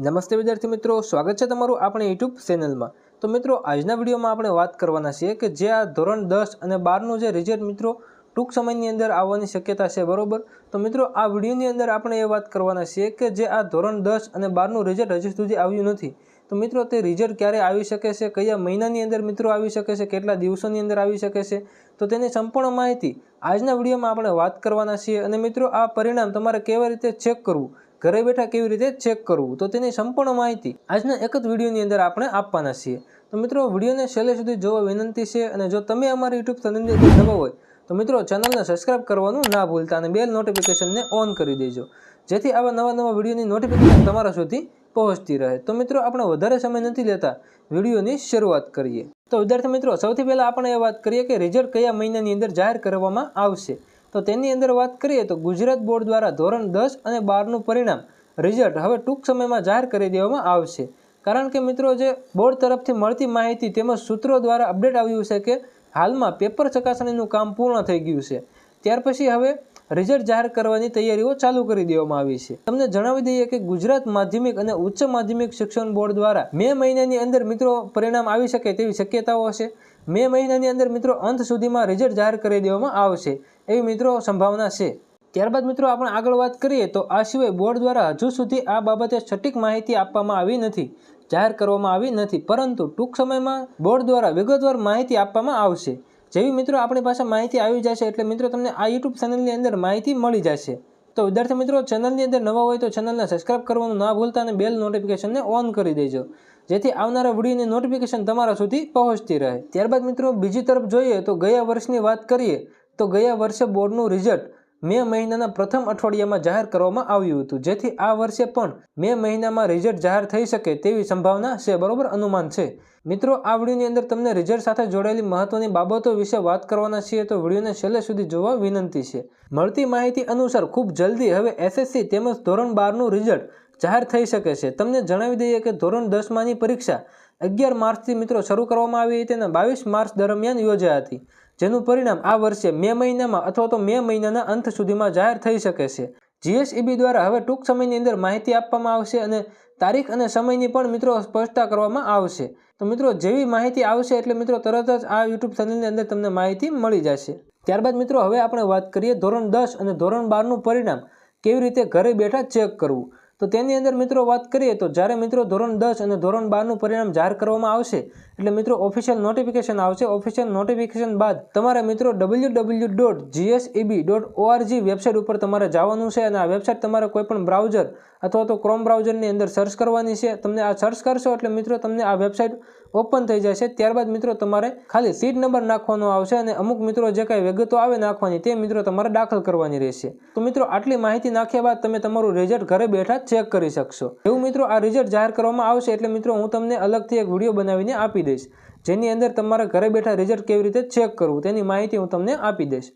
નમસ્તે વિદ્યાર્થી મિત્રો, સ્વાગત છે તમારું આપણી યુટ્યુબ ચેનલમાં તો મિત્રો, આજના વિડીયોમાં આપણે વાત કરવાના છીએ કે જે આ ધોરણ દસ અને બારનું જે રિઝલ્ટ મિત્રો, ટૂંક સમયની અંદર આવવાની શક્યતા છે, બરોબર? તો મિત્રો, આ વિડીયોની અંદર આપણે એ વાત કરવાના છીએ કે જે આ ધોરણ દસ અને બારનું રિઝલ્ટ હજી સુધી આવ્યું નથી. તો મિત્રો, તે રિઝલ્ટ ક્યારે આવી શકે છે, કયા મહિનાની અંદર મિત્રો આવી શકે છે, કેટલા દિવસોની અંદર આવી શકે છે, તો તેની સંપૂર્ણ માહિતી આજના વિડીયોમાં આપણે વાત કરવાના છીએ. અને મિત્રો, આ પરિણામ તમારે કેવી રીતે ચેક કરવું? ઘરે બેઠા કેવી રીતે ચેક કરવું? તો તેની સંપૂર્ણ માહિતી આજના એક જ વિડીયોની અંદર આપણે આપવાના છીએ. તો મિત્રો, વિડીયોને છેલ્લે સુધી જોવા વિનંતી છે અને જો તમે અમારી યુટ્યુબ ચેનલની અંદર નવા હોય, તો મિત્રો ચેનલને સબસ્ક્રાઇબ કરવાનું ના ભૂલતા અને બેલ નોટિફિકેશનને ઓન કરી દેજો. જેથી આવા નવા નવા વિડીયોની નોટિફિકેશન તમારા સુધી પહોંચતી રહે. તો મિત્રો, આપણે વધારે સમય નથી લેતા, વિડીયોની શરૂઆત કરીએ. તો વિદ્યાર્થી મિત્રો, સૌથી પહેલાં આપણે એ વાત કરીએ કે રિઝલ્ટ કયા મહિનાની અંદર જાહેર કરવામાં આવશે? તો તેની અંદર વાત કરીએ તો ગુજરાત બોર્ડ દ્વારા ધોરણ દસ અને બારનું પરિણામ રિઝલ્ટ હવે ટૂંક સમયમાં જાહેર કરી દેવામાં આવશે. કારણ કે મિત્રો જે બોર્ડ તરફથી મળતી માહિતી તેમજ સૂત્રો દ્વારા અપડેટ આવ્યું છે કે હાલમાં પેપર ચકાસણીનું કામ પૂર્ણ થઈ ગયું છે. ત્યાર પછી હવે રિઝલ્ટ જાહેર કરવાની તૈયારીઓ ચાલુ કરી દેવામાં આવી છે. તમને જણાવી દઈએ કે ગુજરાત માધ્યમિક અને ઉચ્ચ માધ્યમિક શિક્ષણ બોર્ડ દ્વારા મે મહિનાની અંદર મિત્રો પરિણામ આવી શકે તેવી શક્યતાઓ હશે. મે મહિનાની અંદર મિત્રો અંત સુધીમાં રિઝલ્ટ જાહેર કરી દેવામાં આવશે એવી મિત્રો સંભાવના છે. ત્યારબાદ મિત્રો આપણે આગળ વાત કરીએ તો આ સિવાય બોર્ડ દ્વારા હજુ સુધી આ બાબતે સટીક માહિતી આપવામાં આવી નથી, જાહેર કરવામાં આવી નથી. પરંતુ ટૂંક સમયમાં બોર્ડ દ્વારા વિગતવાર માહિતી આપવામાં આવશે. જેવી મિત્રો આપણી પાસે માહિતી આવી જશે એટલે મિત્રો તમને આ યુટ્યુબ ચેનલની અંદર માહિતી મળી જશે. તો વિદ્યાર્થી મિત્રો ચેનલની અંદર નવા હોય તો ચેનલને સબસ્ક્રાઇબ કરવાનું ના ભૂલતા અને બેલ નોટિફિકેશનને ઓન કરી દેજો. જેથી આવનારા વિડીયોની નોટિફિકેશન તમારા સુધી પહોંચતી રહે. ત્યારબાદ મિત્રો, બીજી તરફ જોઈએ તો ગયા વર્ષની વાત કરીએ તો ગયા વર્ષે બોર્ડનું રિઝલ્ટ મે મહિનાના પ્રથમ અઠવાડિયામાં જાહેર કરવામાં આવ્યું હતું. જેથી આ વર્ષે પણ મે મહિનામાં રિઝલ્ટ જાહેર થઈ શકે તેવી સંભાવના છે. બરોબર? અનુમાન છે. મિત્રો, આ વિડીયોની અંદર તમને રિઝલ્ટ સાથે જોડાયેલી મહત્વની બાબતો વિશે વાત કરવાના છીએ તો વિડીયોને છેલ્લે સુધી જોવા વિનંતી છે. મળતી માહિતી અનુસાર ખૂબ જલ્દી હવે એસએસસી તેમજ ધોરણ બારનું રિઝલ્ટ જાહેર થઈ શકે છે. તમને જણાવી દઈએ કે ધોરણ દસમાની પરીક્ષા અગિયાર માર્ચથી મિત્રો શરૂ કરવામાં આવી હતી અને બાવીસ માર્ચ દરમિયાન યોજાઈ હતી. જેનું પરિણામ આ વર્ષે મે મહિનામાં અથવા તો મે મહિનાના અંત સુધીમાં જાહેર થઈ શકે છે. જીએસઈબી દ્વારા હવે ટૂંક સમયની અંદર માહિતી આપવામાં આવશે અને તારીખ અને સમયની પણ મિત્રો સ્પષ્ટતા કરવામાં આવશે. તો મિત્રો જેવી માહિતી આવશે એટલે મિત્રો તરત જ આ યુટ્યુબ ચેનલની અંદર તમને માહિતી મળી જશે. ત્યારબાદ મિત્રો હવે આપણે વાત કરીએ ધોરણ દસ અને ધોરણ બારનું પરિણામ. કેવી રીતે ઘરે બેઠા ચેક કરવું? તો તેની અંદર મિત્રો વાત કરીએ તો જ્યારે મિત્રો ધોરણ દસ અને ધોરણ બારનું પરિણામ જાહેર કરવામાં આવશે, એટલે મિત્રો ઓફિશિયલ નોટિફિકેશન આવશે. ઓફિશિયલ નોટિફિકેશન બાદ તમારે મિત્રો W W dot GSEB dot ORG website ઉપર તમારે જવાનું છે અને આ વેબસાઇટ તમારે કોઈ પણ બ્રાઉઝર અથવા તો ક્રોમ બ્રાઉઝરની અંદર સર્ચ કરવાની છે. તમને આ સર્ચ કરશો એટલે મિત્રો તમને આ વેબસાઇટ ઓપન થઈ જશે. ત્યારબાદ મિત્રો તમારે ખાલી સીટ નંબર નાખવાનો આવશે અને અમુક મિત્રો જે કાંઈ વિગતો આવે નાખવાની તે મિત્રો તમારે દાખલ કરવાની રહેશે. તો મિત્રો આટલી માહિતી નાખ્યા બાદ તમે તમારું રિઝલ્ટ ઘરે બેઠા ચેક કરી શકશો. એવું મિત્રો આ રિઝલ્ટ જાહેર કરવામાં આવશે એટલે મિત્રો હું તમને અલગથી એક વીડિયો બનાવીને આપી દઈશ. જેની અંદર તમારા ઘરે બેઠા રિઝલ્ટ કેવી રીતે ચેક કરવું તેની માહિતી હું તમને આપી દઈશ.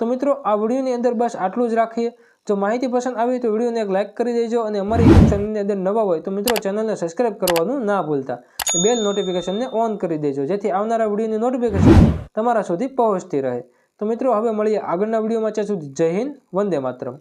તો મિત્રો આ વિડીયોની અંદર બસ આટલું જ રાખીએ. જો માહિતી પસંદ આવી તો વિડીયોને એક લાઇક કરી દેજો અને અમારી ચેનલની અંદર નવા હોય તો મિત્રો ચેનલને સબસ્ક્રાઇબ કરવાનું ના ભૂલતા. બેલ નોટિફિકેશનને ઓન કરી દેજો, જેથી આવનારા વિડીયોની નોટિફિકેશન તમારા સુધી પહોંચતી રહે. તો મિત્રો હવે મળીએ આગળના વિડીયોમાં ત્યાં સુધી જય હિન્દ, વંદે માતરમ.